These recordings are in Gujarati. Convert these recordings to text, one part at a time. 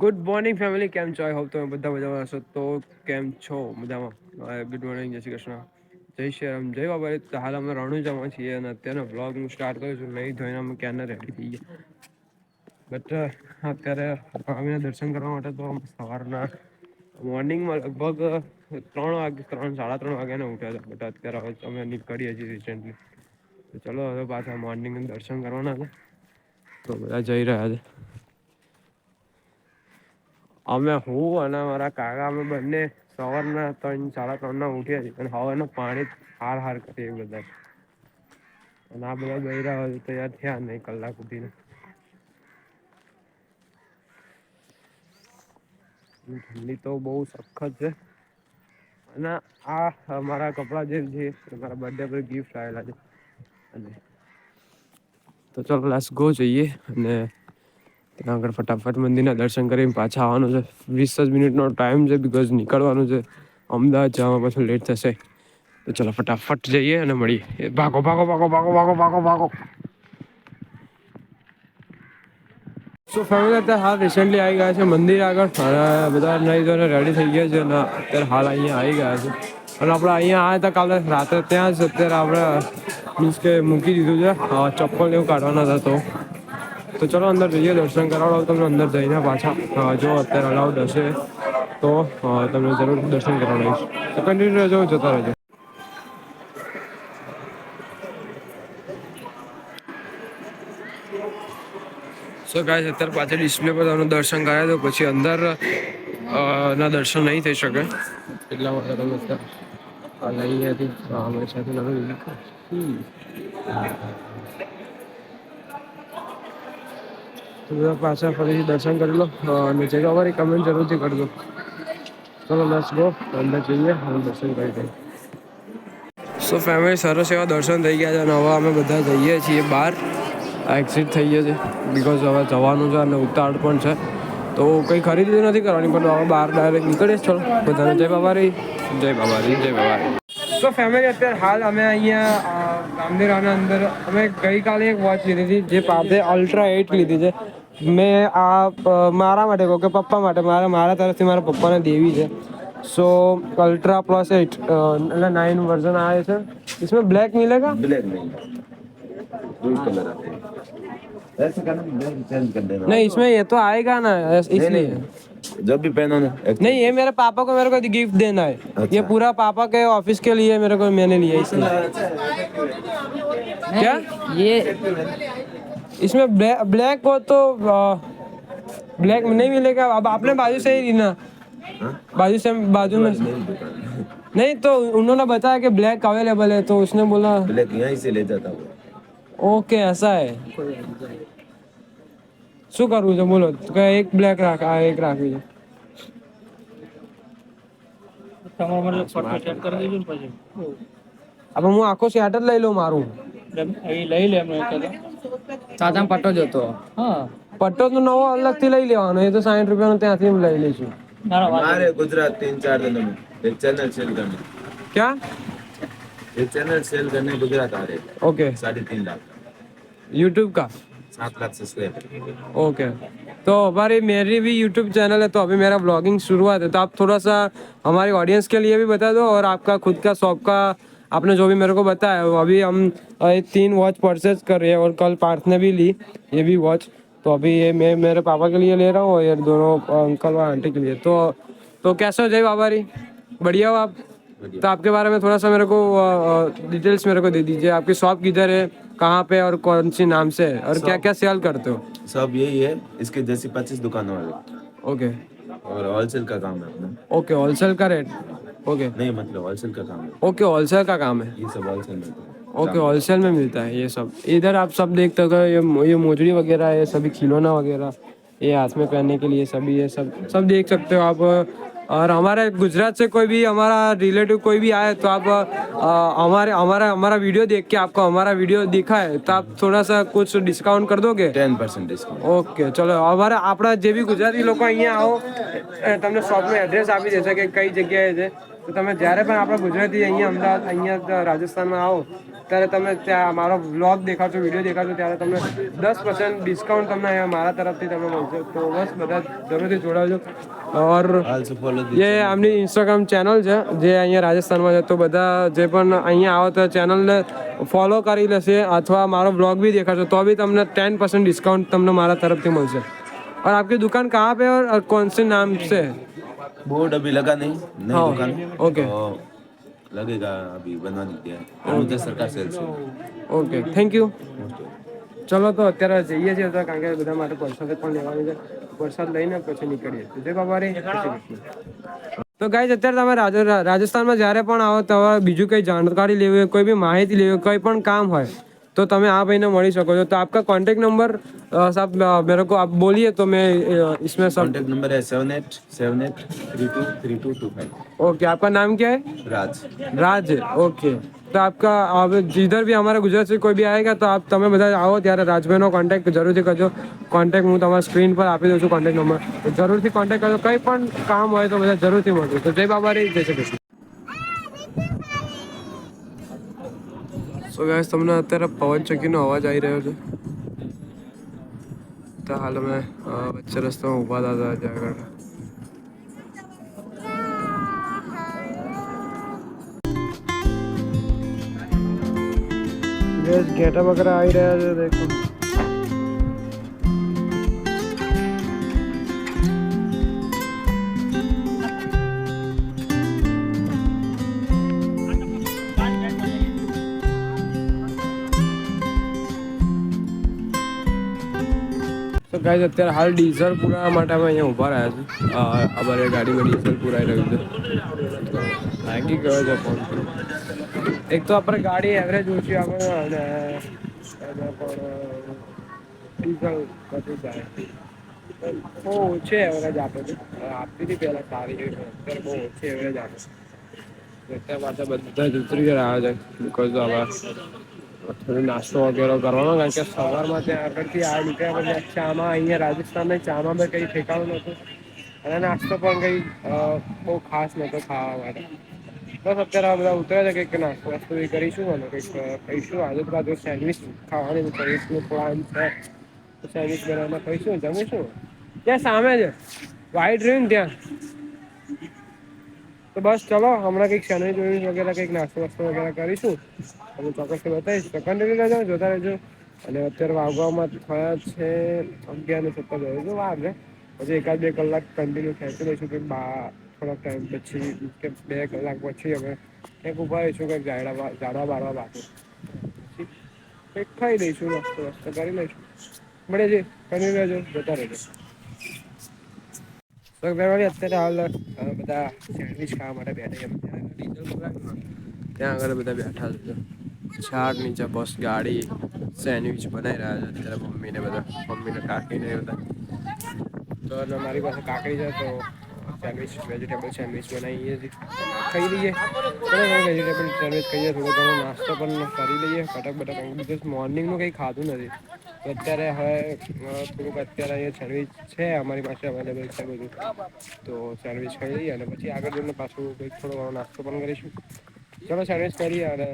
ગુડ મોર્નિંગ ફેમિલી, કેમ છો? આઈ હોપ તમે બધા મજામાં હશો. તો કેમ છો? મજામાં. ગુડ મોર્નિંગ, જય શ્રી કૃષ્ણ. જય શ્રી રામ, જય બાબા તો હાલ અમે રણુજામાં છીએ અને અત્યારે બ્લોગ હું સ્ટાર્ટ કરું છું. નહીં ધોઈને અમે ક્યારના રેડી થઈ ગયા બટ અત્યારે સ્વામીના દર્શન કરવા માટે તો સવારના મોર્નિંગમાં લગભગ ત્રણ વાગે ત્રણ, સાડા ત્રણ વાગ્યાને ઉઠ્યા હતા. બટ અત્યારે હવે અમે નીકળીએ છીએ રિસેન્ટલી તો ચલો, હવે પાછા મોર્નિંગ દર્શન કરવાના છે. તો બધા જઈ રહ્યા છે. અમે હું અને મારા કાકા અમે બંને સવારના ત્રણ, સાડા ત્રણના ઉઠ્યા છીએ. અને હવાના પાણી હાર હાર કરીએ બધા. અને આ બધા બૈરા તૈયાર થયા નહીં કલાક સુધીને ઠંડી તો બહુ સખત છે. અને આ મારા કપડાં જે છે મારા બર્થડે પર ગિફ્ટ આવેલા છે. અને તો ચાલો લાસ્ટ ગો જઈએ. અને ત્યાં આગળ ફટાફટ મંદિરના દર્શન કરીને પાછા આવવાનું છે. વીસ જ મિનિટનો ટાઈમ છે બિકોઝ નીકળવાનું છે. અમદાવાદ જવામાં પાછું લેટ થશે. તો ચલો ફટાફટ જઈએ અને મળીએ. ભાગો ભાગો ભાગો ભાગો ભાગો ભાગો ભાગો. સો ફેમિલી અત્યારે હાલ રિસેન્ટલી આવી ગયા છે. મંદિર આગળ બધા નહીં તો રેડી થઈ ગયા છે અને અત્યારે હાલ અહીંયા આવી ગયા છે. અને આપણે અહીંયા આવ્યા હતા કાલે રાત્રે. ત્યાં જ અત્યારે આપણે મીન્સ કે મૂકી દીધું છે. ચપ્પલ એવું કાઢવાના હતા તો. તો ચલો અંદર જઈએ, દર્શન કરાવડાવું તમને અંદર જઈને પાછા. જો અત્યારે અલાઉડ હશે તો તમને જરૂર દર્શન કરાવડાવીશ તો કન્ટિન્યુ રહેજો, જતા રહેજો. સો ગાય અત્યારે પાછળ ડિસ્પ્લે પર તમને દર્શન કરાવી દો પછી અંદર ના દર્શન નહીં થઈ શકે. એટલા માટે તમે અત્યારે હાલ હતી અમારી સાથે નવું તો પાછા ફરીથી દર્શન કરી લો. અને જે અમારી કમેન્ટ જરૂરથી કરજો. ચલો લેટ્સ ગો અંદર જઈએ અને દર્શન કરી દઈએ સો ફેમિલી સરસ એવા દર્શન થઈ ગયા છે અને હવે અમે બધા જઈએ છીએ બહાર. એક્ઝિટ ગયો છે બિકોઝ હવે જવાનું છે અને ઉતાળ પણ છે. તો કંઈ ખરીદી નથી કરવાની, પણ હવે બહાર ડાયરેક્ટ નીકળીએ જ ચલો, બધાને જય બાબારી જય બાબારી જય બાબારી સો ફેમિલી અત્યારે હાલ અમે અહીંયા રામદેરાના અંદર અમે ગઈકાલે એક વોચ લીધી હતી, જે પાસે અલ્ટ્રા એટ લીધી છે. મેં આ અ, મારા માટે કહું કે પપ્પા માટે મારા મારા તરફથી મારા પપ્પાને દેવી છે सो अल्ट्रा प्लस एट मतलब नाइन वर्जन आए थे इसमें ब्लैक मिलेगा ब्लैक नहीं दो ही कलर आते हैं ऐसे करना ब्लैक चेंज कर देना नहीं इसमें ये तो आएगा ना इस- नहीं, इसलिए नहीं, जब भी पहनो ना एक- नहीं ये मेरे पापा को मेरे को गिफ्ट देना है अच्छा। ये पूरा पापा के ऑफिस के लिए मेरे को मैंने लिया इसलिए क्या ये इसमें ब्लैक ब्लैक हो तो ब्लैक नहीं मिलेगा अब आपने बाजू से ही लेना हाँ? बाजू से बाजू में नहीं दुकान नहीं तो उन्होंने बताया कि ब्लैक अवेलेबल है तो उसने बोला ब्लैक यहीं से ले जाता वो ઓકે ऐसा है શું કરવું છે બોલો તો કે એક બ્લેક રાખ આ એક રાખવી છે તમારા માટે ફોટો સેટ કરી દેજો ને પછી હવે હું આખો સેટ જ લઈ લઉં મારું એમ એ લઈ લે એમને કહેતા સાદા પટ્ટો જ હતો હા પટ્ટો તો નવો અલગથી લઈ લેવાનો એ તો સાઠ રૂપિયાનો ત્યાંથી લઈ લઈશું ના ના વાત हमारे गुजरात तीन चार दिनों में एक चैनल सेल करने ક્યાં एक चैनल सेल करने गुजरात आ रहे हैं ओके साढ़े तीन लाख यूट्यूब का सात लाख सब्सक्राइबर ओके तो हमारी मेरी भी यूट्यूब चैनल है तो अभी मेरा ब्लॉगिंग शुरुआत है तो आप थोड़ा सा हमारी ऑडियंस के लिए भी बता दो और आपका खुद का शॉप का आपने जो भी मेरे को बताया वो अभी हम ये तीन वॉच परचेज कर रहे हैं और कल पार्थ ने भी ली ये भी वॉच तो अभी ये मैं मेरे पापा के लिए ले रहा हूँ और ये दोनों अंकल और आंटी के लिए। तो तो कैसे हो जय बाबारी बढ़िया हो आप? तो आपके बारे में थोड़ा सा मेरे को डिटेल्स मेरे को दे दीजिए। आपकी शॉप किधर है कहाँ पे और कौन सी नाम से है? और क्या क्या सेल करते हो? सब यही है इसके जैसी पच्चीस दुकानों वाले। ओके और होलसेल का काम है अपना। ओके होलसेल का रेट ओके नहीं मतलब होलसेल का काम है ओके होलसेल का काम है ये सब होलसेल में होता है। ओके होलसेल में मिलता है ये सब इधर आप सब देखते हो ये ये मोजड़ी वगैरह है सभी खिलौना वगैरह ये हाथ में पहनने के लिए सभी ये सब सब देख सकते हो आप और हमारे गुजरात से कोई भी हमारा रिलेटिव कोई भी आए तो आप अ, हमारे हमारा हमारा वीडियो देख के आपको हमारा वीडियो दिखा है तो आप थोड़ा सा कुछ डिस्काउंट कर दोगे टेन परसेंट डिस्काउंट ઓકે ચલો અમારે આપણા જે બી ગુજરાતી લોકો અહીંયા આવો એ તમને શોપનું એડ્રેસ આપી દેશે કે કઈ જગ્યાએ છે તો તમે જ્યારે પણ આપણા ગુજરાતી અહીંયા અમદાવાદ અહીંયા રાજસ્થાનમાં આવો ત્યારે તમે ત્યાં મારો વ્લોગ દેખાડશો વિડીયો દેખાડશો ત્યારે તમને દસ પર્સન્ટ ડિસ્કાઉન્ટ તમને અહીંયા મારા તરફથી તમને મળશે તો બસ બધા જરૂરથી જોડાવજો ઓર Also follow the ये આમની ઇન્સ્ટાગ્રામ ચેનલ છે જે અહીંયા રાજસ્થાનમાં છે તો બધા જે પણ અહીંયા આવો તો ચેનલને ફોલો કરી લેશે અથવા મારો બ્લોગ भी દેખાડશો તો બી તમને टेन परसेंट डिस्काउंट તમને મારા तरफ મળશે और आपकी दुकान कहाँ पे है और, और कौन से नाम से है? बोर्ड अभी लगा नहीं नई हाँ, दुकान ओके। तो लगेगा अभी बनवा दिया है अनुजा सरकार सेल से ઓકે થેન્ક યુ ચલો તો અત્યારે જઈએ છીએ તો કારણ કે બધા માટે વરસાદ પણ લેવાનું છે વરસાદ લઈને પછી નીકળીએ તો જય બાબારી જય શ્રી કૃષ્ણ. તો ગાઈઝ અત્યારે તમે રાજ- રાજસ્થાનમાં જ્યારે પણ આવો તમારે બીજું કંઈ જાણકારી લેવી હોય કોઈ બી માહિતી લેવી હોય કોઈ પણ કામ હોય તો તમે આ ભાઈને મળી શકો છો. તો આપકા કોન્ટેક્ટ નંબર साहब मेरे को आप बोलिए तो मैं इसमें सब कांटेक्ट नंबर है 7878323225 ओके आपका नाम क्या है राज રાજ. ઓકે તો આપકા હવે જીધર બી અમારા ગુજરાત કોઈ બી આવેગા તો આપ તમે બધા આવો ત્યારે રાજભાઈનો કોન્ટેક્ટ જરૂરથી કરજો. કોન્ટેક્ટ હું તમારા સ્ક્રીન પર આપી દઉં છું કોન્ટેક્ટ નંબર જરૂરથી કોન્ટેક્ટ કરજો. કંઈ પણ કામ હોય તો બધા જરૂરથી મળજો. તો જય બાબા રે જય શ્રી કૃષ્ણ. સો ગાઈસ તમને અત્યારે પવન ચક્કીનો અવાજ આવી રહ્યો છે. તો હાલ અમે વચ્ચે રસ્તામાં ઊભા હતા ત્યાં આગળ. ઘેટા બકરા આવી રહ્યા છે, દેખો. ગાઈઝ અત્યારે હાલ ડીઝલ પુરાવા માટે અમે અહીંયા ઊભા રહ્યા છે અમારે ગાડીમાં ડીઝલ પુરાઈ રહ્યું છે. થાકી ગયો છે ફોન એક તો આપણે ગાડી એવરેજ ઓછી આવે અને પણ ડીઝલ બધું જાય. બહુ ઓછી એવરેજ આપે છે. આપતી હતી પહેલાં સારી એવી અત્યારે બહુ ઓછી એવરેજ આપે છે. અત્યારે માટે બધા જ ઉતરી રહ્યા છે. બિકોઝ હવે થોડું નાસ્તો વગેરે કરવાનો, કારણ કે સવારમાં ત્યાં આગળથી આ નીકળ્યા પછી ચામાં અહીંયા રાજસ્થાનને ચામાં મેં કંઈ ઠેકાણું નહોતું. અને નાસ્તો પણ કંઈ બહુ ખાસ નહોતો ખાવા માટે. બસ અત્યારે આ બધા ઉતર્યા છે કંઈક નાસ્તો વાસ્તો એ કરીશું અને કંઈક કહીશું આજુ આજુબાજુ સેન્ડવિચ ખાવાની કરીશું પ્લાન છે. સેન્ડવિચ બનાવીને કહીશું જમીશું. ત્યાં સામે છે વાઈટ રહ્યું ત્યાં. તો બસ ચલો, હમણાં કંઈક સેન્ડવિચ વગેરે કંઈક નાસ્તો વાસ્તો વગેરે કરીશું. તમને ચોક્કસથી બતાવીશ. તો કન્ટિન્યુ રહેજો જોતા રહેજો. અને અત્યારે વાગવામાં થયા છે અગિયાર ને સત્તર વાર છે પછી એકાદ બે કલાક કન્ટિન્યુ ખેંચી લઈશું કે બા, થોડાક ટાઈમ પછી, કે બે કલાક પછી અમે કંઈક ઊભા રહીશું, કંઈક જાડા જાડવા બારવા બાકી. કંઈક ખાઈ લઈશું, નાસ્તો વાસ્તો કરી લઈશું. મળે છે કન્ટિન્યુ રહેજો, જોતા રહેજો. તો ફેમિલી અત્યારે હાલ બધા સેન્ડવિચ ખાવા માટે બેઠા એમ ત્યાં આગળ બધા બેઠા છે ઝાડ નીચે બસ ગાડી સેન્ડવિચ બનાવી રહ્યા છે. અત્યારે મમ્મીને બધા, મમ્મીને કાકીને બધા. તો મારી પાસે કાકડી છે, તો સેન્ડવિચ વેજીટેબલ સેન્ડવિચ બનાવીએ ખાઈ લઈએ. વેજીટેબલ સેન્ડવિચ ખાઈએ. થોડો ઘણો નાસ્તો પણ કરી લઈએ. કટક બટક મોર્નિંગનું કંઈ ખાધું નથી. અત્યારે હવે થોડુંક અત્યારે અહીંયા સેન્ડવિચ છે, અમારી પાસે અવેલેબલ છે બધું. તો સેન્ડવિચ ખાઈ લઈએ અને પછી આગળ જઈને પાછું કંઈક થોડો ઘણો નાસ્તો પણ કરીશું. ચલો સેન્ડવિચ કરીએ અને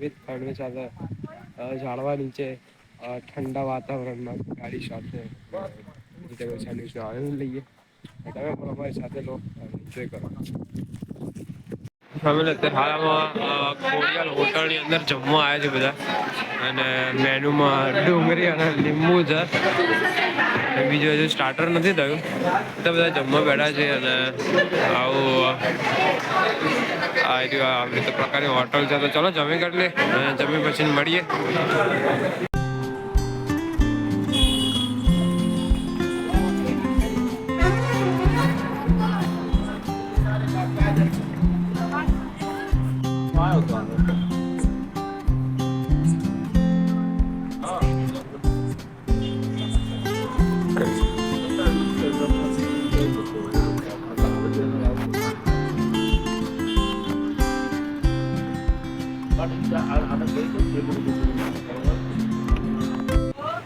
વિથ ફેમિલી સાથે ઝાડવા નીચે ઠંડા વાતાવરણમાં ગાડી સાથે વેજીટેબલ સેન્ડવિચનો આનંદ લઈએ. તમે પણ અમારી સાથે લો એન્જોય કરો. ફેમિલી અત્યારે હાલમાં કોરિયલ હોટલની અંદર જમવા આવ્યા છે બધા. અને મેનુમાં ડુંગળી અને લીંબુ છે. બીજું હજુ સ્ટાર્ટર નથી થયું. તો બધા જમવા બેઠા છે અને આવું આવી રીતે પ્રકારની હોટલ છે. તો ચલો જમી કરી લે અને જમી પછી મળીએ.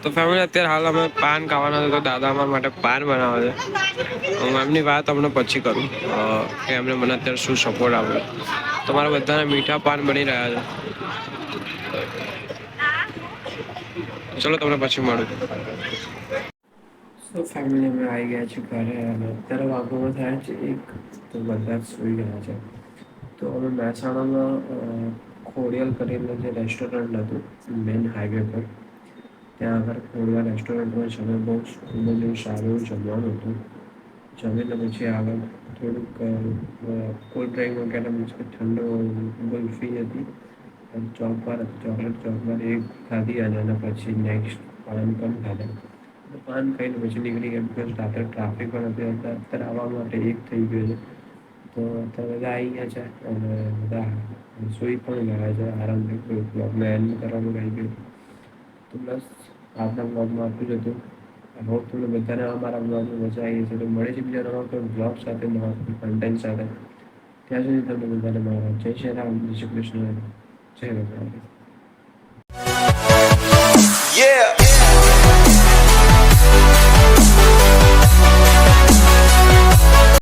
તો ફેમિલી અત્યારે હાલ અમે પાન ખાવાના તો દાદા અમારા માટે પાન બનાવે છે. હું એમની વાત તમને પછી કરું. કે એમને મને અત્યારે શું સપોર્ટ આપ્યો તમારા બધાના મીઠા પાન બની રહ્યા છે. ચલો, તમને પછી મળું. તો ફેમિલી અમે આવી ગયા છે ઘરે અને અત્યારે વાગોમાં થાય છે એક, તો બધા સુઈ ગયા છે. તો અમે મહેસાણામાં ખોડિયાલ કરીને જે રેસ્ટોરન્ટ હતું મેન હાઈવે પર, ત્યાં આગળ ખોડિયા રેસ્ટોરન્ટમાં જમે બહુ ખૂબ જ સારું જમવાનું હતું. જમીને પછી આગળ થોડુંક કોલ્ડ ડ્રિંક વગેરે મીન્સ કે ઠંડો ગુલ્ફી હતી. ચોકબાર ચોકલેટ ચોકબાર એ ખાધી અને એના પછી નેક્સ્ટ પાન પણ ખાધા. પાન ખાઈને પછી નીકળી ગયા. બિકોઝ રાત્રે ટ્રાફિક પણ હતી અત્યારે આવવા માટે એક થઈ ગયો છે. તો અત્યારે બધા આવી ગયા છે અને બધા સુઈ પણ ગયા છે. આરામ થઈ ગયો. બ્લોગને એન્ડ કરવાનું રહી ગયું તો બસ આજના બ્લોગમાં આપ્યું જ હતું. આઈ હોપ તમને બધાને અમારા બ્લોગમાં મજા આવી છે તો મળે છે બીજા નવા કોઈ બ્લોગ સાથે, નવા કન્ટેન્ટ સાથે. ત્યાં સુધી તમને બધાને મારા જય શ્રી રામ, જય શ્રી કૃષ્ણ, જય ભગવાન. Yeah!